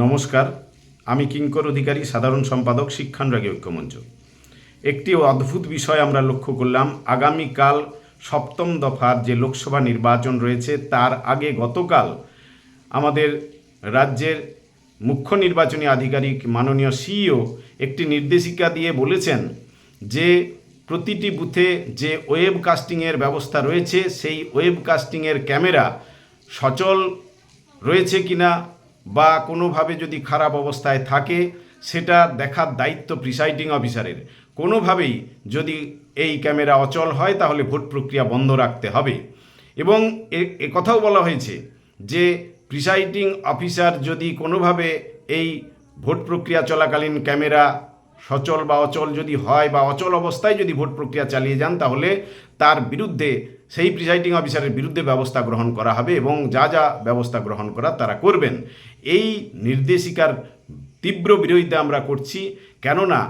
নমস্কার, আমি কিঙ্কর অধিকারী, সাধারণ সম্পাদক শিক্ষানুরাগী ঐক্যমঞ্চ। একটি অদ্ভুত বিষয় আমরা লক্ষ্য করলাম, আগামীকাল সপ্তম দফার যে লোকসভা নির্বাচন রয়েছে, তার আগে গতকাল আমাদের রাজ্যের মুখ্য নির্বাচনী আধিকারিক, মাননীয় সিইও একটি নির্দেশিকা দিয়ে বলেছেন যে, প্রতিটি বুথে যে ওয়েব কাস্টিংয়ের ব্যবস্থা রয়েছে, সেই ওয়েব কাস্টিংয়ের ক্যামেরা সচল রয়েছে কিনা বা কোনোভাবে যদি খারাপ অবস্থায় থাকে, সেটা দেখার দায়িত্ব প্রিসাইডিং অফিসারের। কোনোভাবেই যদি এই ক্যামেরা অচল হয়, তাহলে ভোট প্রক্রিয়া বন্ধ রাখতে হবে। এবং এ- কথাও বলা হয়েছে যে, প্রিসাইডিং অফিসার যদি কোনোভাবে এই ভোট প্রক্রিয়া চলাকালীন ক্যামেরা সচল বা অচল যদি হয় বা অচল অবস্থায় যদি ভোট প্রক্রিয়া চালিয়ে যান, তাহলে তার বিরুদ্ধে, সেই প্রিসাইডিং অফিসারের বিরুদ্ধে ব্যবস্থা গ্রহণ করা হবে এবং যা যা ব্যবস্থা গ্রহণ করা তারা করবেন। এই নির্দেশিকার তীব্র বিরোধিতা আমরা করছি। কেননা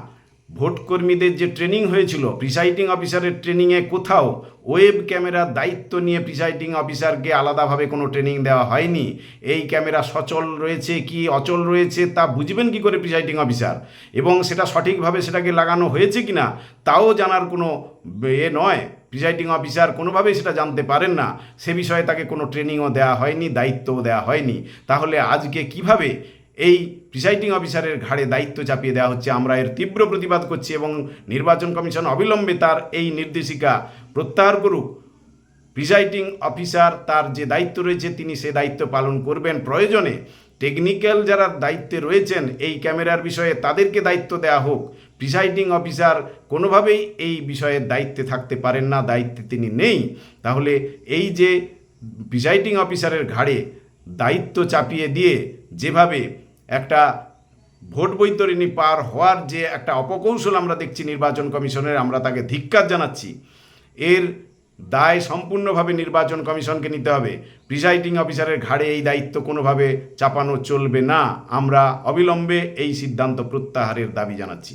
ভোটকর্মীদের যে ট্রেনিং হয়েছিল, প্রিসাইডিং অফিসারের ট্রেনিংয়ে কোথাও ওয়েব ক্যামেরার দায়িত্ব নিয়ে প্রিসাইডিং অফিসারকে আলাদাভাবে কোনো ট্রেনিং দেওয়া হয়নি। এই ক্যামেরা সচল রয়েছে কি অচল রয়েছে তা বুঝবেন কি করে প্রিসাইডিং অফিসার? এবং সেটা সঠিকভাবে সেটাকে লাগানো হয়েছে কি না তাও জানার কোনো এ নয়। প্রিসাইডিং অফিসার কোনোভাবেই সেটা জানতে পারেন না। সে বিষয়ে তাকে কোনো ট্রেনিংও দেওয়া হয়নি, দায়িত্বও দেওয়া হয়নি। তাহলে আজকে কীভাবে এই প্রিসাইডিং অফিসারের ঘাড়ে দায়িত্ব চাপিয়ে দেওয়া হচ্ছে। আমরা এর তীব্র প্রতিবাদ করছি এবং নির্বাচন কমিশন অবিলম্বে তার এই নির্দেশিকা প্রত্যাহার করুক। প্রিসাইডিং অফিসার তার যে দায়িত্ব রয়েছে, তিনি সে দায়িত্ব পালন করবেন। প্রয়োজনে টেকনিক্যাল যারা দায়িত্বে রয়েছেন, এই ক্যামেরার বিষয়ে তাদেরকে দায়িত্ব দেওয়া হোক। প্রিসাইডিং অফিসার কোনোভাবেই এই বিষয়ের দায়িত্বে থাকতে পারেন না, দায়িত্বে তিনি নেই। তাহলে এই যে প্রিসাইডিং অফিসারের ঘাড়ে দায়িত্ব চাপিয়ে দিয়ে যেভাবে একটা ভোট বৈতরণী পার হওয়ার যে একটা অপকৌশল আমরা দেখছি নির্বাচন কমিশনের, আমরা তাকে ধিক্কার জানাচ্ছি। এর দায় সম্পূর্ণভাবে নির্বাচন কমিশনকে নিতে হবে। প্রিসাইডিং অফিসারের ঘাড়ে এই দায়িত্ব কোনোভাবে চাপানো চলবে না। আমরা অবিলম্বে এই সিদ্ধান্ত প্রত্যাহারের দাবি জানাচ্ছি।